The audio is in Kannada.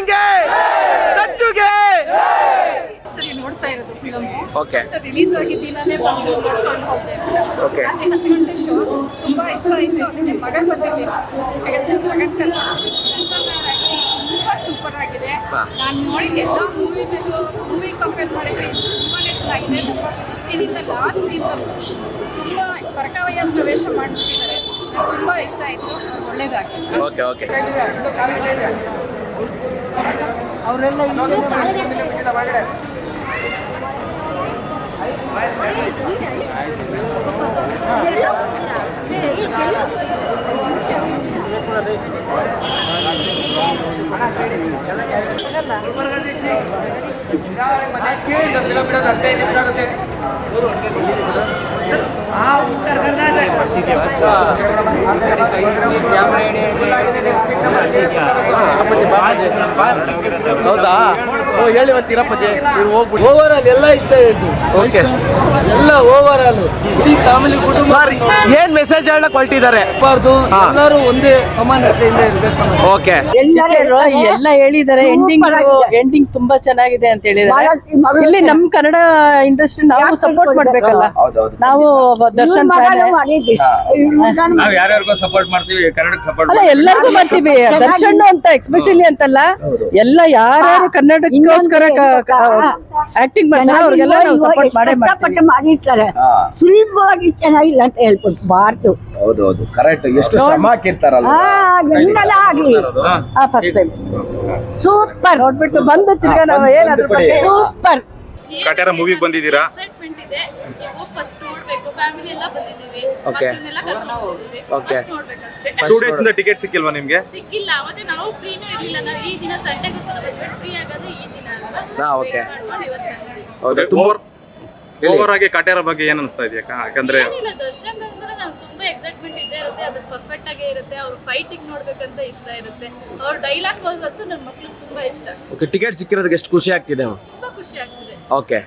ಚಂಗೆ ನಚ್ಚುಗೆ? ಸರಿ ನೋಡ್ತಾ ಇರೋದು ರಿಲೀಸ್ ಓಕೆ ಇಷ್ಟ ಇತ್ತು ಮಗ ಬಂದಿರಲಿಲ್ಲ. ಸೂಪರ್ ಆಗಿದೆ. ನಾನು ನೋಡಿದ ಮೂವಿ ಕಂಪೇರ್ ಮಾಡಿದ್ರೆ ಚೆನ್ನಾಗಿದೆ. ಫಸ್ಟ್ ಸೀನಿಂದ ಲಾಸ್ಟ್ ಸೀನ್ ತುಂಬಾ ಪ್ರವೇಶ ಮಾಡಿಬಿಟ್ಟಿದ್ದಾರೆ. ತುಂಬಾ ಇಷ್ಟ ಆಯ್ತು. ಒಳ್ಳೇದಾಗಿ ಅವರೆಲ್ಲ ಆ ಉತ್ತರ ಕರ್ನಾಟಕ ಹೌದಾ? ಓ ಹೇಳಿ ಮತ್ತೆ ಇರಪ್ಪಜಿ ನೀವು ಹೋಗ್ಬಿಡಿ. ಓವರ್ ಆಲ್ ಎಲ್ಲ ಇಷ್ಟ ಆಯ್ತು. ಓಕೆ ಎಲ್ಲ ಓವರ್ ಆಲ್ ಇಡೀ ಫ್ಯಾಮಿಲಿ ಕುಟುಂಬ ಸರ್ ಏನ್ ಮೆಸೇಜ್ ಹೇಳಕ್ ಹೊರಟಿದ್ದಾರೆ ಬಾರ್ದು. ಎಲ್ಲರೂ ಒಂದೇ ಸಮಾನತೆಯಿಂದ ಇರ್ಬೇಕು. ಓಕೆ ಎಲ್ಲ ಹೇಳಿದ್ದಾರೆ. ಎಂಡಿಂಗ್ ಎಂಡಿಂಗ್ ತುಂಬಾ ಚೆನ್ನಾಗಿದೆ ಅಂತ ಹೇಳಿದ್ದಾರೆ. ಇಲ್ಲಿ ನಮ್ ಕನ್ನಡ ಇಂಡಸ್ಟ್ರಿ ನಾವು ಸಪೋರ್ಟ್ ಮಾಡ್ಬೇಕಲ್ಲ. ನಾವು ದರ್ಶನ್ ನಾವು ನಾವ್ ಯಾರ್ಯಾರಿಗೋ ಸಪೋರ್ಟ್ ಮಾಡ್ತೀವಿ ಕನ್ನಡಕ್ಕೆ ಸಪೋರ್ಟ್ ಅಲ್ಲ ಎಲ್ಲರಿಗೂ ಮಾಡ್ತೀವಿ. ದರ್ಶನ್ ಅಂತ ಎಕ್ಸ್ಪೆಷಲಿ ಅಂತಲ್ಲ ಎಲ್ಲ ಯಾರು ಕನ್ನಡಕ್ಕೋಸ್ಕರ ಆಕ್ಟಿಂಗ್ ಮಾಡ್ತಾರೆ ಅವ್ರಿಗೆಲ್ಲ ನಾವು ಸಪೋರ್ಟ್ ಮಾಡೇ ಮಾಡ್ತೀವಿ. ಕಷ್ಟಪಟ್ಟು ಮಾಡಿರ್ತಾರೆ. ಸುಲಭವಾಗಿ ಚೆನ್ನಾಗಿಲ್ಲ ಅಂತ ಹೇಳ್ಬೋದು ಹೌದೌದು ಕರೆಕ್ಟ್ ಎಷ್ಟು ಶ್ರಮ ಹಾಕಿರ್ತಾರಲ್ಲ ಆಗ್ಲಿ. First time super. ನೋಡ್ಬಿಟ್ಟು ಬಂದು ತಿರ್ಗಾ ನಾವು ಏನಾದ್ರು. ಸೂಪರ್. ಕಾಟ್ಯಾರ ಮೂವಿಗೆ ಬಂದಿದ್ದೀರಾ? ಓಕೆ ನೋಡ್ಬೇಕಷ್ಟೇ. ಟೂ ಡೇಸ್ ಇಂದ ಟಿಕೆಟ್ ಸಿಕ್ಕಿಲ್ವಾ ನಿಮ್ಗೆ? ಸಿಕ್ಕಿಲ್ಲ. ಅವತ್ತೆ ನಾವು ಫ್ರೀನೂ ಇರ್ಲಿಲ್ಲ. ನಾವು ಈ ದಿನ ಸಂಡೆಗೋಸ್ಕರ ಬಸ್ಬಿಟ್ಟು ಫ್ರೀ ಆಗೋದು ಈ ದಿನ ಅಂತ ಹಾ, ಬಂದ್ವಿ. ಹೌದಾ ತುಂಬಾ ಓವರ್ ಆಗಿ ಕಾಟ್ಯಾರ ಬಗ್ಗೆ ಏನ್ ಅನಿಸ್ತಾ ಇದೆಯಾ? ಯಾಕಂದ್ರೆ ಏನಿಲ್ಲ ದರ್ಶನ್ ಅಂದ್ರೆ ನಾವು ತುಂಬಾ ಎಕ್ಸೈಟ್ಮೆಂಟ್ ಇದ್ದೇ ಇರುತ್ತೆ. ಅದು ಪರ್ಫೆಕ್ಟ್ ಆಗೇ ಇರುತ್ತೆ. ಅವ್ರ ಫೈಟಿಂಗ್ ನೋಡ್ಬೇಕಂತ ಇಷ್ಟ ಇರುತ್ತೆ. ಅವ್ರ ಡೈಲಾಗ್ ಹೋಗತ್ತು ನನ್ನ ಮಕ್ಳಿಗೆ ತುಂಬಾ ಇಷ್ಟ. ಓಕೆ ಟಿಕೆಟ್ ಸಿಕ್ಕಿರೋದಕ್ಕೆ ಎಷ್ಟು ಖುಷಿ ಆಗ್ತಿದೆ? ತುಂಬಾ ಖುಷಿ ಆಗ್ತಿದೆ. ಓಕೆ